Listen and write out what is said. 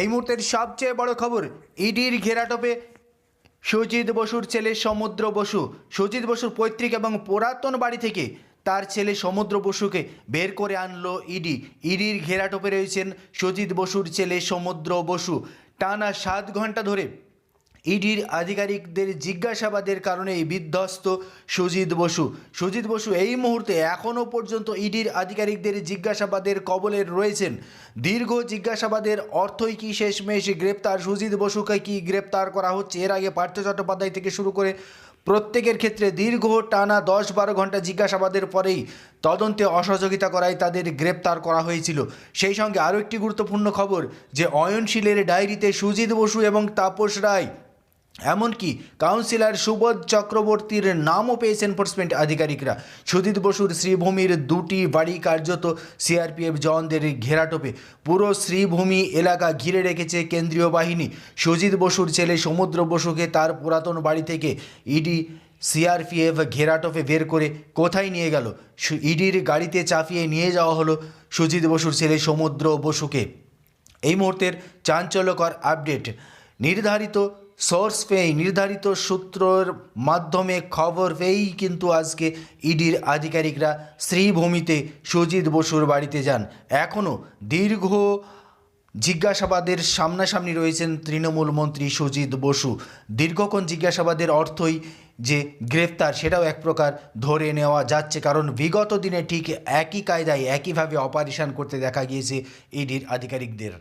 এই মুহূর্তের সবচেয়ে বড় খবর ইডির ঘেরাটোপে সুজিত বসুর ছেলে সমুদ্র বসু। সুজিত বসুর পৈতৃক এবং পুরাতন বাড়ি থেকে তার ছেলে সমুদ্র বসুকে বের করে আনলো ইডি। ইডির ঘেরাটোপে রয়েছেন সুজিত বসুর ছেলে সমুদ্র বসু। টানা সাত ঘণ্টা ধরে ইডির আধিকারিকদের জিজ্ঞাসাবাদের কারণে বিধ্বস্ত সুজিত বসু। সুজিত বসু এই মুহূর্তে এখনও পর্যন্ত ইডির আধিকারিকদের জিজ্ঞাসাবাদের কবলে রয়েছেন। দীর্ঘ জিজ্ঞাসাবাদের অর্থই কি শেষমেশ গ্রেপ্তার? সুজিত বসুকে কি গ্রেপ্তার করা হচ্ছে? এর আগে পার্থ চট্টোপাধ্যায় থেকে শুরু করে প্রত্যেকের ক্ষেত্রে দীর্ঘ টানা দশ বারো ঘণ্টা জিজ্ঞাসাবাদের পরেই তদন্তে অসহযোগিতা করায় তাদের গ্রেপ্তার করা হয়েছিল। সেই সঙ্গে আরও একটি গুরুত্বপূর্ণ খবর, যে অয়নশীলের ডায়েরিতে সুজিত বসু এবং তাপস রায় এমনকি কাউন্সিলর সুবোধ চক্রবর্তীর নামও পেয়েছে এনফোর্সমেন্ট আধিকারিকরা। সুজিত বসুর শ্রীভূমির দুটি বাড়ি কার্যত সিআরপিএফ জওয়ানদের ঘেরাটোপে পুরো শ্রীভূমি এলাকা ঘিরে রেখেছে কেন্দ্রীয় বাহিনী। সুজিত বসুর ছেলে সমুদ্র বসুকে তার পুরাতন বাড়ি থেকে ইডি সিআরপিএফ ঘেরাটোপে বের করে কোথায় নিয়ে গেল? ইডির গাড়িতে চাপিয়ে নিয়ে যাওয়া হলো সুজিত বসুর ছেলে সমুদ্র বসুকে। এই মুহূর্তের চাঞ্চল্যকর আপডেট নির্ধারিত সোর্স পেয়েই নির্ধারিত সূত্রর মাধ্যমে খবর পেয়েই কিন্তু আজকে ইডির আধিকারিকরা শ্রীভূমিতে সুজিত বসুর বাড়িতে যান। এখনও দীর্ঘ জিজ্ঞাসাবাদের সামনাসামনি রয়েছেন তৃণমূল মন্ত্রী সুজিত বসু। দীর্ঘক্ষণ জিজ্ঞাসাবাদের অর্থই যে গ্রেফতার, সেটাও এক প্রকার ধরে নেওয়া যাচ্ছে। কারণ বিগত দিনে ঠিক একই কায়দায় একইভাবে অপারেশন করতে দেখা গিয়েছে ইডির আধিকারিকদের।